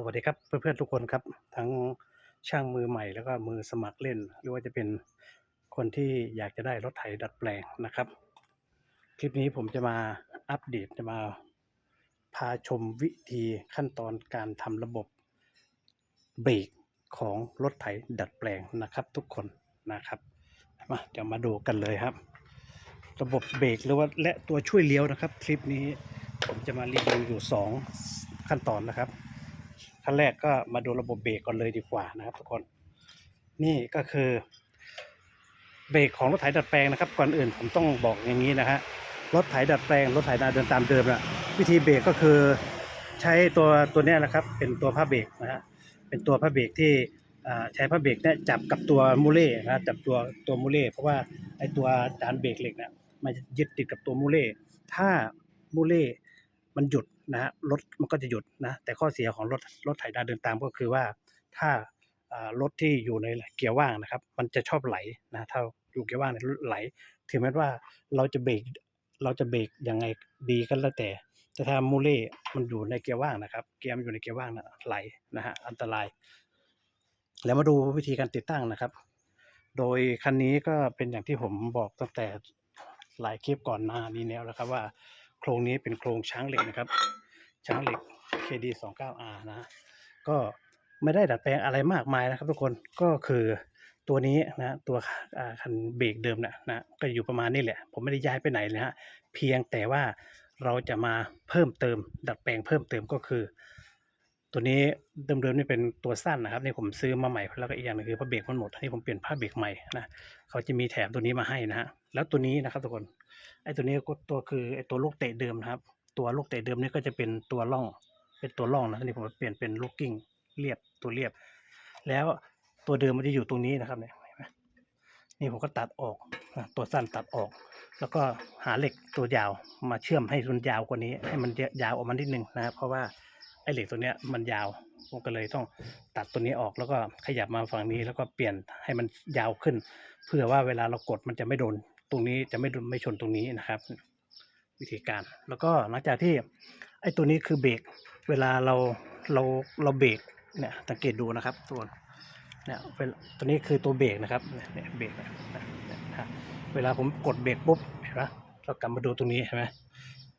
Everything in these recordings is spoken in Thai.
สวัสดีครับเพื่อนๆทุกคนครับ ทั้งช่างมือใหม่แล้วก็มือสมัครเล่น หรือว่าจะเป็นคนที่อยากจะได้รถไถดัดแปลงนะครับ คลิปนี้ผมจะมาอัปเดตจะมาพาชมวิธีขั้นตอนการทำระบบเบรกของรถไถดัดแปลงนะครับ ทุกคนนะครับมาเดี๋ยวมาดูกันเลยครับ ระบบเบรกหรือว่าและตัวช่วยเลี้ยวนะครับ คลิปนี้ผมจะมารีวิวอยู่สองขั้นตอนนะครับ ขั้นแรกก็มาดูระบบเบรกก่อนเลยดีกว่านะครับทุกคน นี่ก็คือเบรกของรถไถดัดแปลงนะครับ ก่อนอื่นผมต้องบอกอย่างนี้นะฮะรถไถดัดแปลงรถไถนาเดินตามเดิมนะวิธีเบรกก็คือใช้ตัวตัวนี้นะครับ เป็นตัวผ้าเบรกนะฮะเป็นตัวผ้าเบรกที่ใช้ผ้าเบรกเนี่ยจับกับตัวมูเล่นะจับตัวตัวมูเล่เพราะว่าไอตัวจานเบรกเหล็กเนี่ยมันจะยึดติดกับตัวมูเล่ถ้ามูเล่มันหยุด นะฮะรถมันก็จะหยุดนะแต่ข้อเสียของรถรถไถนาเดินตามก็คือว่าถ้ารถที่อยู่ในเกียร์ว่างนะครับ มันจะชอบไหลนะถ้าอยู่เกียร์ว่างเนี่ยไหล ถึงแม้ว่าเราจะเบรกเราจะเบรกยังไงดีก็แล้วแต่แต่ถ้ามูเล่มันอยู่ในเกียร์ว่างนะครับ เกียร์มันอยู่ในเกียร์ว่างนะไหลนะฮะอันตราย แล้วมาดูวิธีการติดตั้งนะครับ โดยคันนี้ก็เป็นอย่างที่ผมบอกตั้งแต่หลายคลิปก่อนหน้านี้แล้วนะครับว่าโครงนี้เป็นโครงช้างเหล็กนะครับ ช้างเหล็ก KD 2 9 R นะ ก็ไม่ได้ดัดแปลงอะไรมากมายนะครับทุกคนก็คือตัวนี้นะตัวคันเบรกเดิมนะนะก็อยู่ประมาณนี้แหละ ผมไม่ได้ย้ายไปไหนเลยฮะเพียงแต่ว่าเราจะมาเพิ่มเติม ดัดแปลงเพิ่มเติมก็คือ ตัวนี้เดิมๆนี่เป็นตัวสั้นนะครับนี่ผมซื้อมาใหม่แล้วก็อีกอย่างหนึงคือผ้าเบรกมันหมดนี่ผมเปลี่ยนผ้าเบรกใหม่นะเขาจะมีแถมตัวนี้มาให้นะฮะแล้วตัวนี้นะครับทุกคนไอ้ตัวนี้ก็ตัวคือไอ้ตัวลูกเตะเดิมนะครับ ตัวลูกเตะเดิมนี่ก็จะเป็นตัวล่อง เป็นตัวล่องนะนี่ผมเปลี่ยนเป็นลูกกิ้งเรียบตัวเรียบ แล้วตัวเดิมมันจะอยู่ตรงนี้นะครับเนี่ยนี่ผมก็ตัดออกตัวสั้นตัดออก แล้วก็หาเหล็กตัวยาวมาเชื่อมให้มันยาวกว่านี้ ให้มันยาวออกมานิดนึงนะครับเพราะว่าไอ้เหล็กตัวเนี้ยมันยาวผมก็เลยต้องตัดตัวนี้ออกแล้วก็ขยับมาฝั่งนี้แล้วก็เปลี่ยนให้มันยาวขึ้น เพื่อว่าเวลาเรากดมันจะไม่โดนตรงนี้จะไม่ไม่ชนตรงนี้นะครับ วิธีการ แล้วก็หลังจากที่ไอ้ตัวนี้คือเบรกเวลาเราเราเราเบรกเนี่ยสังเกตดูนะครับตัวเนี่ยเวลาตัวนี้คือตัวเบรกนะครับเนี่ยเบรกนะนะเวลาผมกดเบรกปุ๊บเห็นไหมเรากลับมาดูตรงนี้เห็นไหม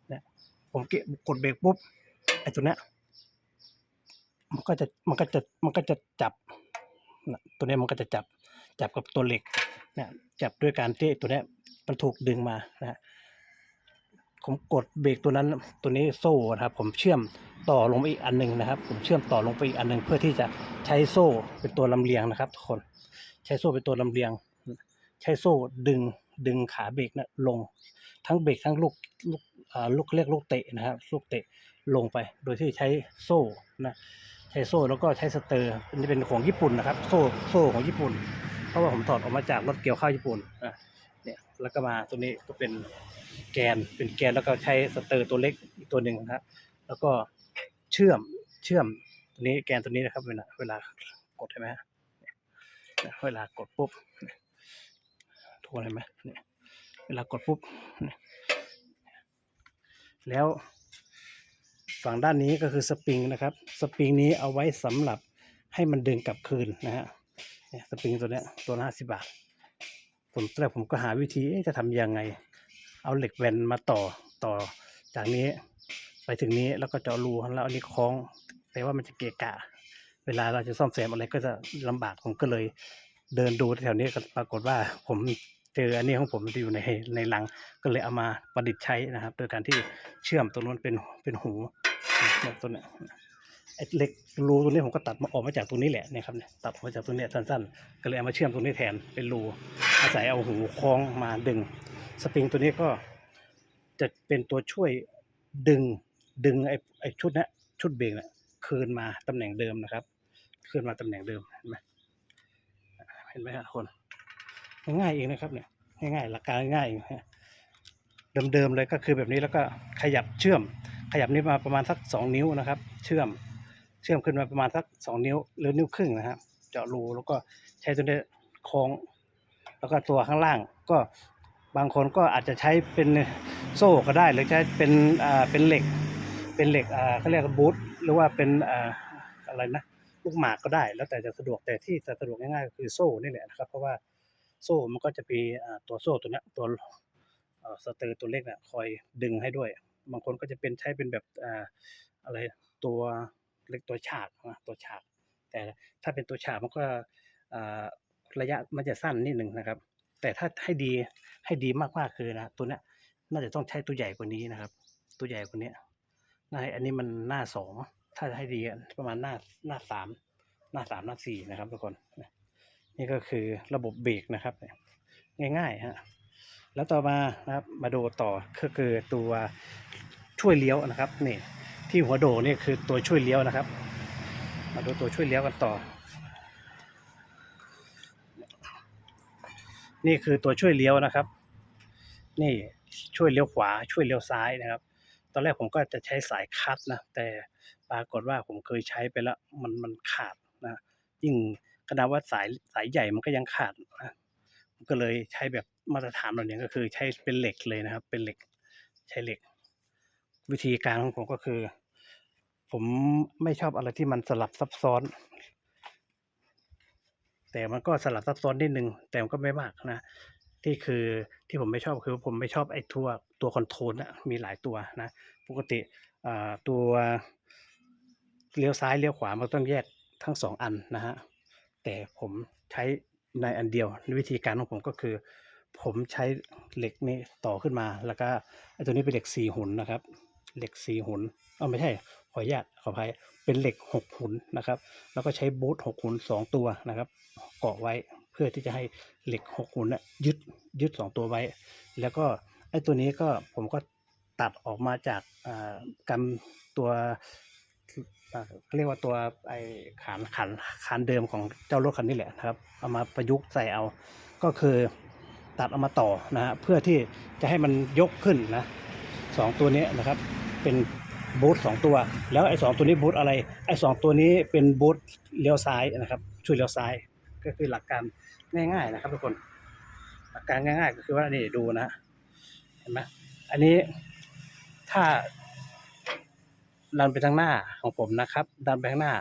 เนี่ยผมเกะกดเบรกปุ๊บไอ้ตัวเนี้ยมันก็จะมันก็จะมันก็จะจับนะตัวนี้มันก็จะจับจับกับตัวเหล็กเนี่ยจับด้วยการที่ตัวเนี้ยมันถูกดึงมานะฮะ ผมกดเบรกตัวนั้นตัวนี้โซ่นะครับ ผมเชื่อมต่อลงไปอีกอันหนึ่งนะครับ ผมเชื่อมต่อลงไปอีกอันหนึ่งเพื่อที่จะใช้โซ่เป็นตัวลำเลียงนะครับทุกคนใช้โซ่เป็นตัวลำเลียง ใช้โซ่ดึงดึงขาเบรกนะลง ทั้งเบรกทั้งลูกลูกอ่าลูกเรียกลูกเตะนะครับลูกเตะลงไป โดยที่ใช้โซ่นะใช้โซ่แล้วก็ใช้สเตอร์อันนี้เป็นของญี่ปุ่นนะครับ โซ่โซ่ของญี่ปุ่น เพราะว่าผมถอดออกมาจากรถเกี่ยวข้าวญี่ปุ่นอะเนี่ยแล้วก็มาตัวนี้ก็เป็น แกนเป็นแกนแล้วก็ใช้สเตอร์ตัวเล็กอีกตัวหนึ่งนะครับแล้วก็เชื่อมเชื่อมตัวนี้แกนตัวนี้นะครับเวลาเวลากดใช่ไหมเวลากดปุ๊บทุกคนเห็นไหมเนี่ยเวลากดปุ๊บแล้วฝั่งด้านนี้ก็คือสปริงนะครับ สปริงนี้เอาไว้สำหรับให้มันดึงกลับคืนนะฮะสปริงตัวเนี้ยตัวละห้าสิบบาท ผมตอนแรกผมก็หาวิธีจะทำยังไง เอาเหล็กแวนมาต่อต่อจากนี้ไปถึงนี้แล้วก็เจาะรูแล้วอันนี้คล้องแต่ว่ามันจะเกะกะ เวลาเราจะซ่อมแซมอะไรก็จะลำบากผมก็เลย เดินดูแถวนี้ก็ปรากฏว่าผมเจออันนี้ของผมที่อยู่ในในลังก็เลยเอามาประดิษฐ์ใช้นะครับ โดยการที่เชื่อมตรงนู้นเป็นเป็นหูตัวนี้ไอ้เหล็กรูตรงนี้ผมก็ตัดมาออกมาจากตรงนี้แหละนี่ยครับเนี่ยตัดออกมาจากตรงนี้สั้นๆ ก็เลยเอามาเชื่อมตรงนี้แทนเป็นรูอาศัยเอาหูคล้องมาดึง สปริงตัวนี้ก็จะเป็นตัวช่วยดึงดึงไอ้ไอ้ชุดนี้ชุดเบรกนี่ยคืนมาตำแหน่งเดิมนะครับ คืนมาตำแหน่งเดิมเห็นไหมเห็นไหมครับคนง่ายเองนะครับเนี่ยง่ายๆหลักการง่ายเองฮะเดิมๆเลยก็คือแบบนี้แล้วก็ขยับเชื่อม ขยับนี้มาประมาณสักสองนิ้วนะครับ เชื่อมเชื่อมขึ้นมาประมาณสักสองนิ้วหรือนิ้วครึ่งนะครับเจาะรูแล้วก็ใช้ตัวนี้คล้อง แล้วก็ตัวข้างล่างก็ บางคนก็อาจจะใช้เป็นโซ่ก็ได้ หรือใช้เป็นอ่าเป็นเหล็ก เป็นเหล็กอ่าเขาเรียกว่าบูทหรือว่าเป็นอ่าอะไรนะลูกหมากก็ได้ แล้วแต่จะสะดวกแต่ที่จะสะดวกง่ายๆก็คือโซ่นี่แหละนะครับ เพราะว่าโซ่มันก็จะมีอ่าตัวโซ่ตัวเนี้ยตัวสเตอร์ตัวเล็กน่ะคอยดึงให้ด้วย บางคนก็จะเป็นใช้เป็นแบบอ่าอะไรตัวเล็กตัวฉากนะตัวฉาก แต่ถ้าเป็นตัวฉากมันก็อ่าระยะมันจะสั้นนิดหนึ่งนะครับ แต่ถ้าให้ดีให้ดีมากๆคือนะตัวเนี้ยน่าจะต้องใช้ตัวใหญ่กว่านี้นะครับ ตัวใหญ่กว่านี้น่อันนี้มันหน้าสองถ้าจะให้ดีประมาณหน้าหน้าสามหน้าสามหน้าสี่นะครับทุกคนนี่ก็คือระบบเบรกนะครับ ง่ายๆฮะแล้วต่อมานะครับมาดูต่อก็คือตัวช่วยเลี้ยวนะครับนี่ที่หัวโดนี่คือตัวช่วยเลี้ยวนะครับ มาดูตัวช่วยเลี้ยวกันต่อ นี่คือตัวช่วยเลี้ยวนะครับ นี่ช่วยเลี้ยวขวาช่วยเลี้ยวซ้ายนะครับ ตอนแรกผมก็จะใช้สายคัดนะแต่ปรากฏว่าผมเคยใช้ไปแล้วมันมันขาดนะยิ่งขนาดว่าสายสายใหญ่มันก็ยังขาดนะก็เลยใช้แบบมาตรฐานแบบนี้ก็คือใช้เป็นเหล็กเลยนะครับ เป็นเหล็กใช้เหล็ก วิธีการของผมก็คือ ผมไม่ชอบอะไรที่มันสลับซับซ้อน แต่มันก็สลับซับซ้อนนิดนึง แต่มันก็ไม่มากนะที่คือที่ผมไม่ชอบคือผมไม่ชอบไอ้ตัวตัวคอนโทรลนะมีหลายตัวนะปกติอ่าตัวเลี้ยวซ้ายเลี้ยวขวามันต้องแยกทั้งสองอันนะฮะแต่ผมใช้ในอันเดียววิธีการของผมก็คือ ผมใช้เหล็กนี้ต่อขึ้นมา แล้วก็ไอ้ตัวนี้เป็นเหล็กสี่หุนนะครับ เหล็กสี่หุนเออไม่ใช่ ขออนุญาตขออภัยเป็นเหล็กหกหุนนะครับ แล้วก็ใช้บูทหกหุนสองตัวนะครับ เกาะไว้เพื่อที่จะให้เหล็กหกหุนน่ะยึดยึดสองตัวไว้ แล้วก็ไอ้ตัวนี้ก็ผมก็ตัดออกมาจากอ่ากำตัวเรียกว่าตัวไอ้ขานขันคานเดิมของเจ้ารถคันนี้แหละนะครับเอามาประยุกต์ใส่เอาก็คือตัดเอามาต่อนะฮะเพื่อที่จะให้มันยกขึ้นนะสองตัวนี้นะครับเป็น บูทสองตัว แล้วไอ้สองตัวนี้บูทอะไร ไอ้สองตัวนี้เป็นบูทเลี้ยวซ้ายนะครับ ช่วยเลี้ยวซ้าย ก็คือหลักการง่าย ๆ นะครับทุกคน หลักการง่าย ๆ ก็คือว่านี่ดูนะเห็นไหมอันนี้ถ้าดันไปทางหน้าของผมนะครับ ดันไปข้างหน้า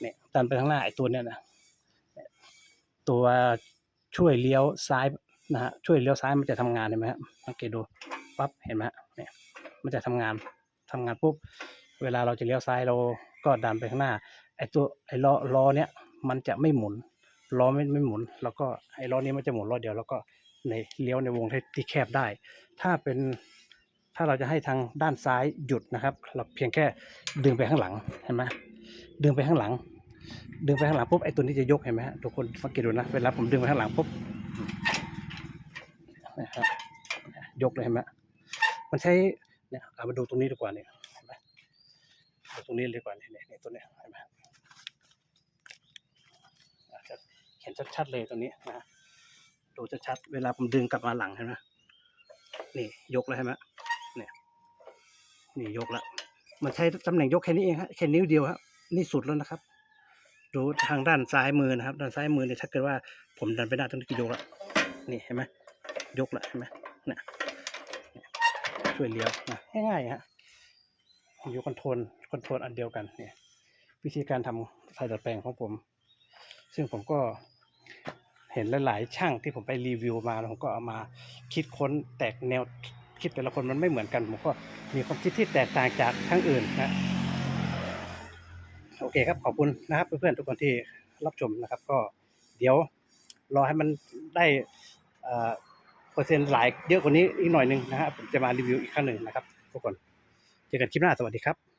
เนี่ยดันไปข้างหน้าไอ้ตัวเนี้ยนะตัวช่วยเลี้ยวซ้ายนะฮะช่วยเลี้ยวซ้ายมันจะทำงานเห็นไหมฮะสังเกตดูปั๊บเห็นไหมฮะเนี่ยมันจะทำงาน ทำงานปุ๊บเวลาเราจะเลี้ยวซ้ายเราก็ดันไปข้างหน้าไอ้ตัวไอ้ล้อล้อเนี้ยมันจะไม่หมุนล้อไม่ไม่หมุน แล้วก็ไอ้ล้อนี้มันจะหมุนล้อเดียวแล้วก็ในเลี้ยวในวงที่แคบได้ ถ้าเป็นถ้าเราจะให้ทางด้านซ้ายหยุดนะครับ เราเพียงแค่ดึงไปข้างหลังเห็นไหมดึงไปข้างหลัง ดึงไปข้างหลังปุ๊บไอ้ตัวนี้จะยกเห็นไหมฮะทุกคนสังเกตดูนะเวลาผมดึงไปข้างหลังปุ๊บนะครับยกเลยเห็นไหมมันใช้ เนี่ยเอามาดูตรงนี้ดีกว่าเนี่ยเห็นไหมดูตรงนี้ดีกว่าเนี่ยเนี่ยเนี่ยตัวเนี้ยเห็นไหมอะจะเห็นชัดๆเลยตรงนี้นะดูชัดๆเวลาผมดึงกลับมาหลังเห็นไหมนี่ยกแล้วเห็นไหมเนี่ยนี่ยกแล้วมันใช้ตำแหน่งยกแค่นี้เองฮะแค่นิ้วเดียวครับนี่สุดแล้วนะครับ ดูทางด้านซ้ายมือนะครับ ด้านซ้ายมือเนี่ยถ้าเกิดว่าผมดันไปได้ตรงนี้ก็ยกแล้วนี่เห็นไหมยกแล้วเห็นไหมเนี่ย วยเลี้ยวนะง่ายๆฮะอยู่คอนโทรลคอนโทรลอันเดียวกันเนี่ย วิธีการทำสายดัดแปลงของผม ซึ่งผมก็เห็นหลายๆช่างที่ผมไปรีวิวมาแล้วผมก็เอามาคิดค้นแตกแนวคิดแต่ละคนมันไม่เหมือนกัน ผมก็มีความคิดที่แตกต่างจากช่างอื่นนะโอเคครับขอบคุณนะครับ เพื่อนๆทุกคนที่รับชมนะครับ ก็เดี๋ยวรอให้มันได้ เปอร์เซ็นต์หลายเยอะกว่านี้อีกหน่อยหนึงนะฮะผมจะมารีวิวอีกครั้งหนึ่งนะครับทุกคนเจอกันคลิปหน้าสวัสดีครับ